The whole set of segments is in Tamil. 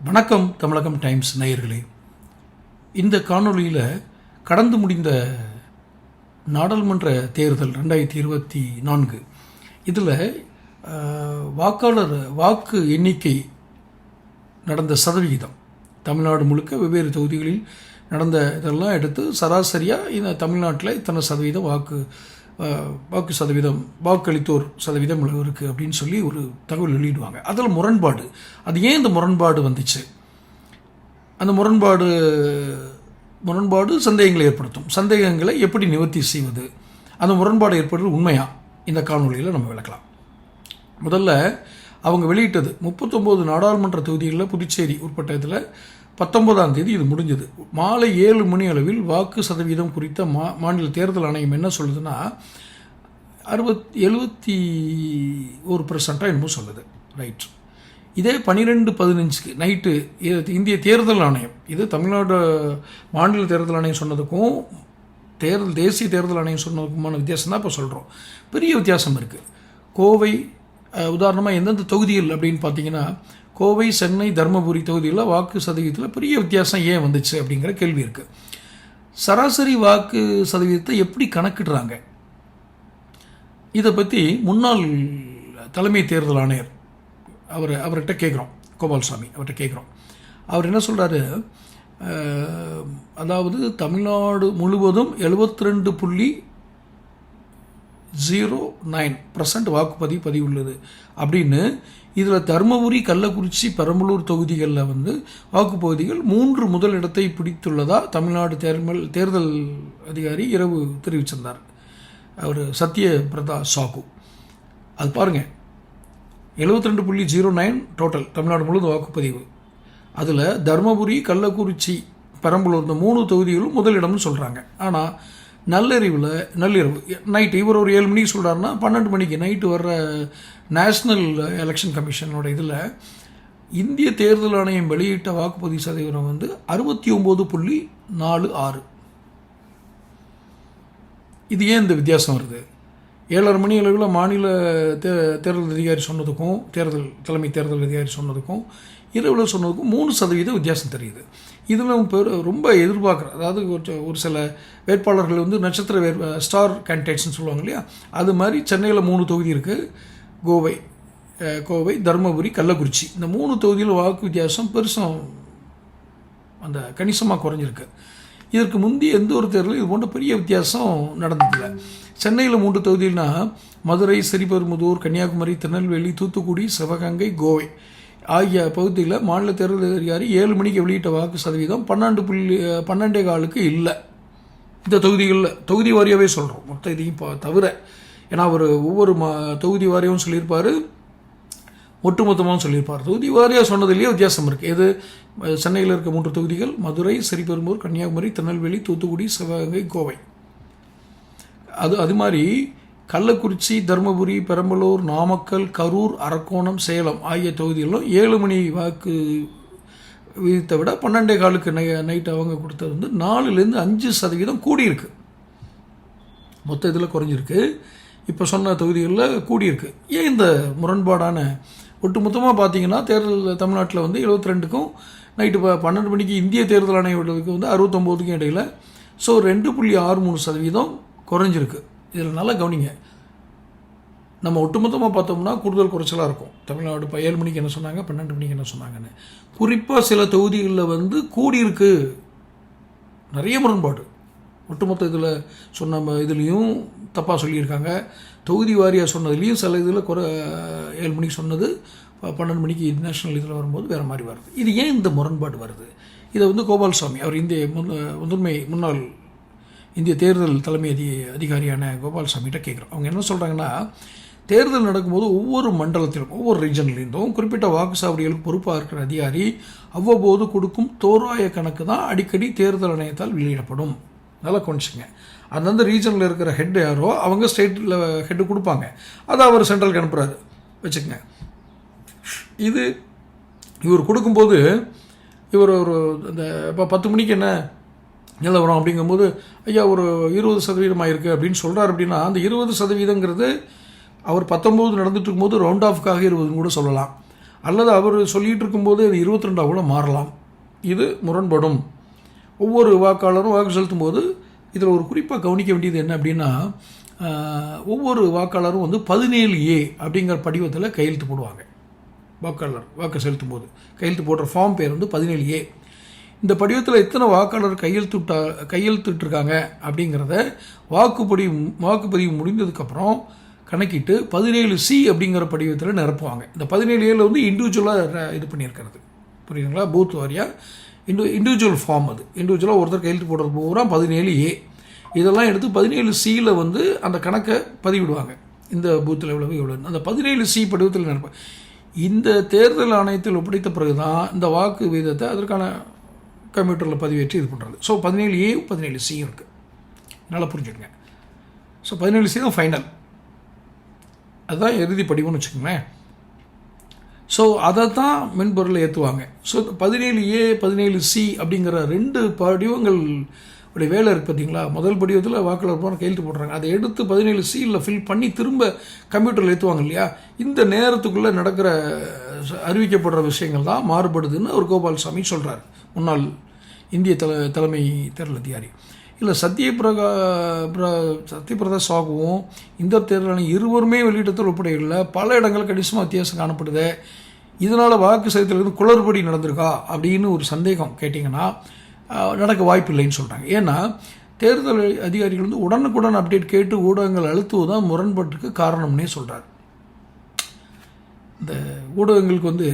வணக்கம் தமிழகம் டைம்ஸ் நேயர்களே. இந்த காணொளியில் கடந்து முடிந்த நாடாளுமன்ற தேர்தல் ரெண்டாயிரத்தி இருபத்தி நான்கு. இதில் வாக்காளர் வாக்கு எண்ணிக்கை நடந்த சதவிகிதம். தமிழ்நாடு முழுக்க வெவ்வேறு தொகுதிகளில் நடந்த இதெல்லாம் எடுத்து சராசரியாக இந்த தமிழ்நாட்டில் இத்தனை சதவீதம் வாக்கு வாக்கு சதவீதம் வாக்களித்தோர் சதவீதம் இருக்குது அப்படின்னு சொல்லி ஒரு தகவல் வெளியிடுவாங்க. அதில் முரண்பாடு. அது ஏன் இந்த முரண்பாடு வந்துச்சு? அந்த முரண்பாடு முரண்பாடு சந்தேகங்களை ஏற்படுத்தும். சந்தேகங்களை எப்படி நிவர்த்தி செய்வது? அந்த முரண்பாடு ஏற்படுறது உண்மையாக இந்த காணொலியில் நம்ம விளக்கலாம். முதல்ல அவங்க வெளியிட்டது முப்பத்தொம்போது நாடாளுமன்ற தொகுதிகளில் புதுச்சேரி உட்பட்ட இதில் பத்தொன்பதாம் தேதி இது முடிஞ்சது. மாலை ஏழு மணி அளவில் வாக்கு சதவீதம் குறித்த மா மாநில தேர்தல் ஆணையம் என்ன சொல்லுதுன்னா அறுபத் எழுபத்தி ஒரு பர்சண்ட்டாக என்னமோ சொல்லுது. ரைட் இதே பன்னிரெண்டு பதினஞ்சுக்கு நைட்டு இந்திய தேர்தல் ஆணையம் இது தமிழ்நாடு மாநில தேர்தல் ஆணையம் சொன்னதுக்கும் தேர்தல் தேசிய தேர்தல் ஆணையம் சொன்னதுக்குமான வித்தியாசம் தான் இப்போ சொல்கிறோம் பெரிய வித்தியாசம் இருக்குது கோவை உதாரணமாக எந்தெந்த தொகுதிகள் அப்படின்னு பார்த்தீங்கன்னா கோவை சென்னை தருமபுரி தொகுதியில் வாக்கு சதவீதத்தில் பெரிய வித்தியாசம் ஏன் வந்துச்சு அப்படிங்கிற கேள்வி இருக்குது சராசரி வாக்கு சதவீதத்தை எப்படி கணக்கிடுறாங்க? இதை பற்றி முன்னாள் தலைமை தேர்தல் ஆணையர் அவர் அவர்கிட்ட கேட்குறோம் கோபால்சாமி அவர்கிட்ட கேட்குறோம் அவர் என்ன சொல்கிறாரு அதாவது தமிழ்நாடு முழுவதும் 72 ரெண்டு புள்ளி ஜீரோ நைன் பர்சன்ட் வாக்குப்பதிவு பதிவுள்ளது. அப்படின்னு இதில் தருமபுரி கள்ளக்குறிச்சி பெரம்பலூர் தொகுதிகளில் வந்து வாக்குப்பகுதிகள் மூன்று முதல் இடத்தை பிடித்துள்ளதா தமிழ்நாடு தேர்மல் தேர்தல் அதிகாரி இரவு தெரிவிச்சிருந்தார். அவர் சத்ய பிரதா சாகு. அது பாருங்கள் 72.09 ரெண்டு புள்ளி ஜீரோ நைன் டோட்டல் தமிழ்நாடு முழுவதும் வாக்குப்பதிவு. அதில் தருமபுரி கள்ளக்குறிச்சி பெரம்பலூர் இந்த மூணு தொகுதிகளும் முதலிடம்னு சொல்கிறாங்க ஆனால் நள்ளிரவில் நள்ளிரவு நைட்டு இவர் ஒரு ஏழு மணிக்கு சொல்கிறாருன்னா பன்னெண்டு மணிக்கு நைட்டு வர்ற நேஷ்னல் எலெக்ஷன் கமிஷனோட இதில் இந்திய தேர்தல் ஆணையம் வெளியிட்ட வாக்குப்பதிவு சதவீதம் வந்து அறுபத்தி ஒம்பது புள்ளி நாலு ஆறு. இது ஏன் இந்த வித்தியாசம் வருது? ஏழரை மணி அளவில் மாநில தே தேர்தல் அதிகாரி சொன்னதுக்கும் தேர்தல் தலைமை தேர்தல் அதிகாரி சொன்னதுக்கும் இரவில் சொன்னதுக்கும் மூணு சதவீத வித்தியாசம் தெரியுது. இதில் பெரு ரொம்ப எதிர்பார்க்குற அதாவது ஒரு- ஒரு சில வேட்பாளர்கள் வந்து நட்சத்திர வேர் ஸ்டார் கேண்டிடேட்ஸ்னு சொல்லுவாங்க இல்லையா? அது மாதிரி சென்னையில் மூணு தொகுதி இருக்குது கோவை கோவை தருமபுரி கள்ளக்குறிச்சி. இந்த மூணு தொகுதியில் வாக்கு வித்தியாசம் பெருசும் அந்த கணிசமாக குறைஞ்சிருக்கு. இதற்கு முந்தி எந்த ஒரு தேர்தலும் இது போன்ற பெரிய வித்தியாசம் நடந்ததில்லை. சென்னையில் மூன்று தொகுதிகள்னா மதுரை ஸ்ரீபெரும்புதூர் கன்னியாகுமரி திருநெல்வேலி தூத்துக்குடி சிவகங்கை கோவை. ஆகிய பகுதியில் மாநில தேர்தல் அதிகாரி ஏழு மணிக்கு வெளியிட்ட வாக்கு சதவீதம் பன்னெண்டு புள்ளி பன்னெண்டே காலுக்கு இல்லை. இந்த தொகுதிகளில் தொகுதி வாரியாகவே சொல்கிறோம் மொத்த இதையும் தவிர ஏன்னா அவர் ஒவ்வொரு மா தொகுதி வாரியாகவும் சொல்லியிருப்பார் ஒட்டுமொத்தமாகவும் சொல்லியிருப்பார். தொகுதி வாரியாக சொன்னதுலேயே வித்தியாசம் இருக்குது எது? சென்னையில் இருக்க மூன்று தொகுதிகள் மதுரை சிறிபெரும்பூர் கன்னியாகுமரி திருநெல்வேலி தூத்துக்குடி சிவகங்கை கோவை. அது அது மாதிரி கள்ளக்குறிச்சி தருமபுரி பெரம்பலூர் நாமக்கல் கரூர் அரக்கோணம் சேலம் ஆகிய தொகுதிகளிலும் ஏழு மணி வாக்கு விகிதத்தை விட பன்னெண்டே காலுக்கு நை நைட் அவங்க கொடுத்தது வந்து நாலுலேருந்து அஞ்சு சதவீதம் கூடியிருக்கு. மொத்த இதில் குறைஞ்சிருக்கு. இப்போ சொன்ன தொகுதிகளில் கூடியிருக்கு. ஏன் இந்த முரண்பாடான ஒட்டுமொத்தமாக பார்த்தீங்கன்னா தேர்தல் தமிழ்நாட்டில் வந்து 72 ரெண்டுக்கும் நைட்டு ப பன்னெண்டு மணிக்கு இந்திய தேர்தல் ஆணையத்துக்கு வந்து அறுபத்தொம்போதுக்கும் இடையில ஸோ ரெண்டு புள்ளி ஆறு மூணு சதவீதம் குறைஞ்சிருக்கு. இதில் நல்லா கவனிங்க. நம்ம ஒட்டுமொத்தமாக பார்த்தோம்னா கூடுதல் குறைச்சலாக இருக்கும். தமிழ்நாடு இப்போ ஏழு மணிக்கு என்ன சொன்னாங்க பன்னெண்டு மணிக்கு என்ன சொன்னாங்கன்னு. குறிப்பாக சில தொகுதிகளில் வந்து கூடியிருக்கு. நிறைய முரண்பாடு. ஒட்டுமொத்த இதில் சொன்ன ம- இதுலேயும் தப்பாக சொல்லியிருக்காங்க. தொகுதி வாரியாக சொன்னதுலேயும் சில இதில் குறை ஏழு மணிக்கு சொன்னது பன்னெண்டு மணிக்கு நேஷனல் இதில் வரும்போது வேறு மாதிரி வருது. இது ஏன் இந்த முரண்பாடு வருது? இதை வந்து கோபால்சாமி அவர் இந்திய முன் முதன்மை முன்னாள் இந்திய தேர்தல் தலைமை அதி அதிகாரியான கோபால்சாமிகிட்ட கேட்குறோம். அவங்க என்ன சொல்கிறாங்கன்னா தேர்தல் நடக்கும்போது ஒவ்வொரு மண்டலத்திலும் ஒவ்வொரு ரீஜன்லேருந்தும் குறிப்பிட்ட வாக்குச்சாவடிகளுக்கு பொறுப்பாக இருக்கிற அதிகாரி அவ்வப்போது கொடுக்கும் தோராய கணக்கு தான் அடிக்கடி தேர்தல் ஆணையத்தால் வெளியிடப்படும். நல்லா கொஞ்சிங்க அந்தந்த ரீஜனில் இருக்கிற ஹெட் யாரோ அவங்க ஸ்டேட்டில் ஹெட்டு கொடுப்பாங்க. அதை அவர் சென்ட்ரலுக்கு அனுப்புகிறாரு வச்சுக்கங்க. இது இவர் கொடுக்கும்போது இவர் ஒரு இந்த இப்போ பத்து மணிக்கு என்ன நிலவரம் அப்படிங்கும்போது ஐயா ஒரு இருபது சதவீதம் ஆயிருக்கு அப்படின்னு சொல்கிறார் அப்படின்னா அந்த இருபது சதவீதங்கிறது அவர் பத்தொம்போது நடந்துட்டு இருக்கும்போது ரவுண்ட் ஆஃப்காக இருபதுன்னு கூட சொல்லலாம். அல்லது அவர் சொல்லிகிட்டு இருக்கும்போது அது இருபத்தி ரெண்டாக கூட மாறலாம். இது முரண்படும். ஒவ்வொரு வாக்காளரும் வாக்கு செலுத்தும் போது இதில் ஒரு குறிப்பாக கவனிக்க வேண்டியது என்ன அப்படின்னா ஒவ்வொரு வாக்காளரும் வந்து பதினேழு ஏ அப்படிங்கிற படிவத்தில் கையெழுத்து போடுவாங்க. வாக்காளர் வாக்கு செலுத்தும் போது கையெழுத்து போடுற ஃபார்ம் பேர் வந்து பதினேழு ஏ. இந்த படிவத்தில் எத்தனை வாக்காளர் கையெழுத்துட்டா கையெழுத்துட்ருக்காங்க அப்படிங்கிறத வாக்குப்படி வாக்குப்பதிவு முடிந்ததுக்கப்புறம் கணக்கிட்டு பதினேழு சி அப்படிங்கிற படிவத்தில் நிரப்புவாங்க. இந்த பதினேழு ஏழில் வந்து இண்டிவிஜுவலாக இது பண்ணியிருக்கிறது. புரியுதுங்களா? பூத் வாரியாக இண்டு இண்டிவிஜுவல் ஃபார்ம் அது. இண்டிவிஜுவலாக ஒருத்தர் கையெழுத்து போடுறது பூரா பதினேழு ஏ இதெல்லாம் எடுத்து பதினேழு சியில் வந்து அந்த கணக்கை பதிவிடுவாங்க. இந்த பூத்தில் எவ்வளவு எவ்வளோ அந்த பதினேழு சி படிவத்தில் நிரப்ப இந்த தேர்தல் ஆணையத்தில் ஒப்படைத்த பிறகு தான் இந்த வாக்கு வீதத்தை அதற்கான கம்ப்யூட்டரில் பதிவேற்றி இது பண்ணுறது ஸோ பதினேழு ஏ பதினேழு சி இருக்குது நல்லா புரிஞ்சுக்கங்க. ஸோ பதினேழு சி தான் ஃபைனல் அதுதான் இறுதி படிவம்னு வச்சுக்கோங்களேன். ஸோ அதை தான் மென்பொருளை ஏற்றுவாங்க ஸோ பதினேழு ஏ பதினேழு சி அப்படிங்கிற ரெண்டு படிவங்கள் உடைய வேலை இருக்குது பார்த்தீங்களா முதல் படிவத்தில் வாக்காளர் போன கையெழுத்து போடுறாங்க. அதை எடுத்து பதினேழு சியில் ஃபில் பண்ணி திரும்ப கம்ப்யூட்டரில் ஏற்றுவாங்க இல்லையா? இந்த நேரத்துக்குள்ளே நடக்கிற அறிவிக்கப்படுற விஷயங்கள் தான் மாறுபடுதுன்னு அவர் கோபால்சாமி சொல்கிறார் முன்னாள் இந்திய தல தலைமை தேர்தல் அதிகாரி. இல்லை சத்யபிரகா பிர சத்யபிரதா சாகுவும் இந்த தேர்தலில் இருவருமே வெளியிட்ட உட்படையில் பல இடங்களில் கணிசமாக வித்தியாசம் காணப்படுது. இதனால் வாக்கு செலுத்தலுக்கு குளறுபடி நடந்திருக்கா அப்படின்னு ஒரு சந்தேகம் கேட்டிங்கன்னா நடக்க வாய்ப்பு இல்லைன்னு சொல்கிறாங்க ஏன்னா தேர்தல் அதிகாரிகள் வந்து உடனுக்குடன் அப்டேட் கேட்டு ஊடகங்கள் அழுத்துவது தான் முரண்பாட்டுக்கு காரணம்னே சொல்கிறார் இந்த ஊடகங்களுக்கு வந்து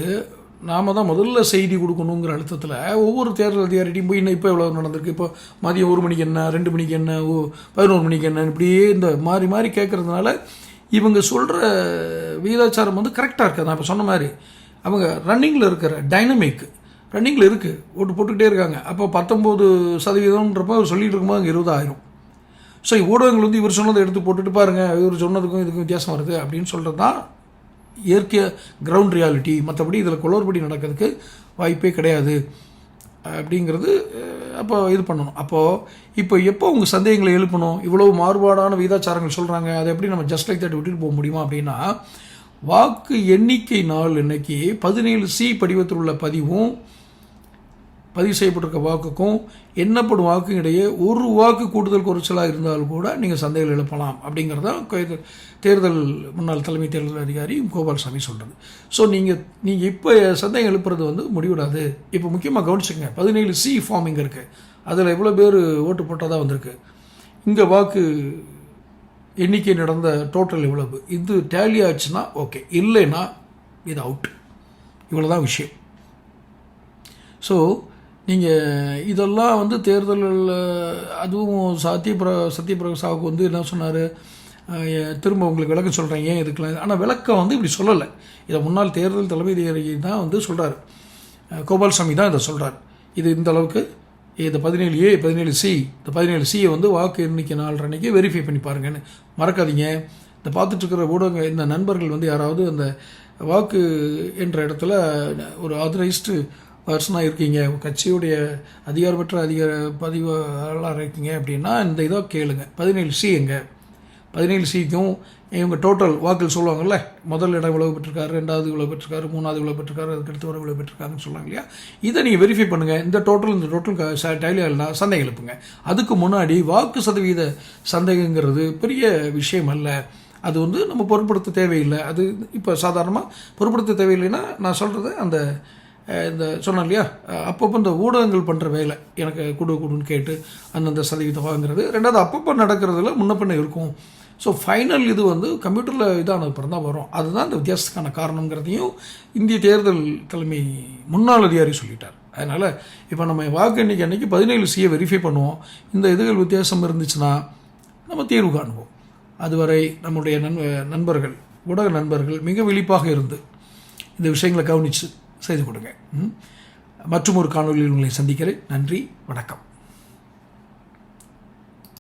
நாம தான் முதல்ல செய்தி கொடுக்கணுங்கிற அழுத்தத்தில் ஒவ்வொரு தேர்தல் அதிகாரிட்டையும் போய் இன்னும் இப்போ எவ்வளோ நடந்திருக்கு? இப்போ மதியம் ஒரு மணிக்கு என்ன? ரெண்டு மணிக்கு என்ன? ஓ பதினோரு மணிக்கு என்ன? இப்படியே இந்த மாறி மாறி கேட்குறதுனால இவங்க சொல்கிற விகிதாச்சாரம் வந்து கரெக்டாக இருக்குது நான் இப்போ சொன்ன மாதிரி. அவங்க ரன்னிங்கில் இருக்கிற டைனமிக் ரன்னிங்கில் இருக்குது ஓட்டு போட்டுக்கிட்டே இருக்காங்க. அப்போ பத்தொம்போது சதவீதம்ன்றப்ப அவர் சொல்லிட்டு இருக்கும்போது அங்கே இருபதாயிரம். ஸோ ஊடகங்கள் வந்து இவர் சொன்னதை எடுத்து போட்டுட்டு பாருங்க. இவர் சொன்னதுக்கும் இதுக்கும் வித்தியாசம் வருது அப்படின்னு சொல்கிறது தான் இயற்கை கிரவுண்ட் ரியாலிட்டி மற்றபடி இதில் குளறுபடி நடக்கிறதுக்கு வாய்ப்பே கிடையாது. அப்படிங்கிறது அப்போ இது பண்ணணும். அப்போது இப்போ எப்போ உங்கள் சந்தேகங்களை எழுப்பணும்? இவ்வளவு மாறுபாடான விகிதாச்சாரங்கள் சொல்கிறாங்க அதை எப்படி நம்ம ஜஸ்ட் லைக் தட் விட்டுட்டு போக முடியுமா அப்படின்னா வாக்கு எண்ணிக்கை நாள் இன்னைக்கு பதினேழு சி படிவத்தில் உள்ள பதிவும் பதிவு செய்யப்பட்டிருக்க வாக்குக்கும் எண்ணப்படும் வாக்கு இடையே ஒரு வாக்கு கூடுதல் குறைச்சலாக இருந்தாலும் கூட நீங்கள் சந்தேகம் எழுப்பலாம் அப்படிங்கிறது தான் தேர்தல் முன்னாள் தலைமை தேர்தல் அதிகாரி கோபால்சாமி சொல்கிறது ஸோ நீங்கள் நீங்கள் இப்போ சந்தேகம் எழுப்புறது வந்து முடிவிடாது. இப்போ முக்கியமாக கவனிச்சுங்க பதினேழு சி ஃபார்ம் இங்கே இருக்குது அதில் எவ்வளோ பேர் ஓட்டு போட்டதாக வந்திருக்கு. இங்கே வாக்கு எண்ணிக்கை நடந்த டோட்டல் எவ்வளவு? இது டேலி ஆச்சுன்னா ஓகே இல்லைன்னா இது அவுட் இவ்வளோ தான் விஷயம். ஸோ நீங்கள் இதெல்லாம் வந்து தேர்தலில் அதுவும் சத்யபிர சத்யபிரகாவுக்கு வந்து என்ன சொன்னார்? திரும்ப உங்களுக்கு விளக்கம் சொல்கிறேன் ஏன் இதுக்கெல்லாம் ஆனால் விளக்கம் வந்து இப்படி சொல்லலை. இதை முன்னாள் தேர்தல் தலைமை அதிகாரி தான் வந்து சொல்கிறார் கோபால்சாமி தான் இதை சொல்கிறார் இது இந்த அளவுக்கு இந்த பதினேழு ஏ பதினேழு சி இந்த பதினேழு சியை வந்து வாக்கு எண்ணிக்கை நாள் அன்னைக்கு வெரிஃபை பண்ணி பாருங்கன்னு. மறக்காதீங்க. இந்த பார்த்துட்ருக்கிற ஊடகங்கள் ஊடக இந்த நண்பர்கள் வந்து யாராவது அந்த வாக்கு என்ற இடத்துல ஒரு ஆதரைஸ்டு பர்சனாக இருக்கீங்க உங்க கட்சியுடைய அதிகாரமற்ற அதிகார பதிவாளராக இருக்கீங்க அப்படின்னா இந்த இதை கேளுங்க. பதினேழு சி எங்க? பதினேழு சிக்கும் இவங்க டோட்டல் வாக்கள் சொல்லுவாங்கல்ல முதல் இடம் இவ்வளவு பெற்றிருக்காரு ரெண்டாவது இவ்வளோ பெற்றிருக்காரு மூணாவது இவ்வளோ பெற்றிருக்காரு அதுக்கடுத்து வர இவ்வளவு பெற்றிருக்காருன்னு சொல்லுவாங்க இல்லையா? இதை நீங்கள் வெரிஃபை பண்ணுங்கள் இந்த டோட்டல் இந்த டோட்டல் டைலி இல்லைனா சந்தேகம் எழுப்புங்க. அதுக்கு முன்னாடி வாக்கு சதவீத சந்தேகங்கிறது பெரிய விஷயம் அல்ல. அது வந்து நம்ம பொருட்படுத்த தேவையில்லை. அது இப்போ சாதாரணமாக பொருட்படுத்த தேவையில்லைன்னா நான் சொல்கிறது அந்த இந்த சொன்னேன் இல்லையா அப்பப்போ இந்த ஊடகங்கள் பண்ணுற வேலை எனக்கு கொடு கொடுன்னு கேட்டு அந்தந்த சதவீதம் வாங்குறது. ரெண்டாவது அப்பப்போ நடக்கிறதுல முன்ன இருக்கும். ஸோ ஃபைனல் இது வந்து கம்ப்யூட்டரில் இதான அப்புறம் தான் வரும். அதுதான் இந்த வித்தியாசத்துக்கான காரணங்கிறதையும் இந்திய தேர்தல் தலைமை முன்னாள் அதிகாரி சொல்லிட்டார். அதனால் இப்போ நம்ம வாக்கு எண்ணிக்கை அன்றைக்கி பதினேழு சியை வெரிஃபை பண்ணுவோம். இந்த இதுகள் வித்தியாசம் இருந்துச்சுன்னா நம்ம தீர்வு காணுவோம். அதுவரை நம்முடைய நண்ப நண்பர்கள் ஊடக நண்பர்கள் மிக விழிப்பாக இருந்து இந்த விஷயங்களை கவனித்து செய்து கொடுங்க. மற்றும் ஒரு காணொலியில் உங்களை சந்திக்கிறேன். நன்றி வணக்கம்.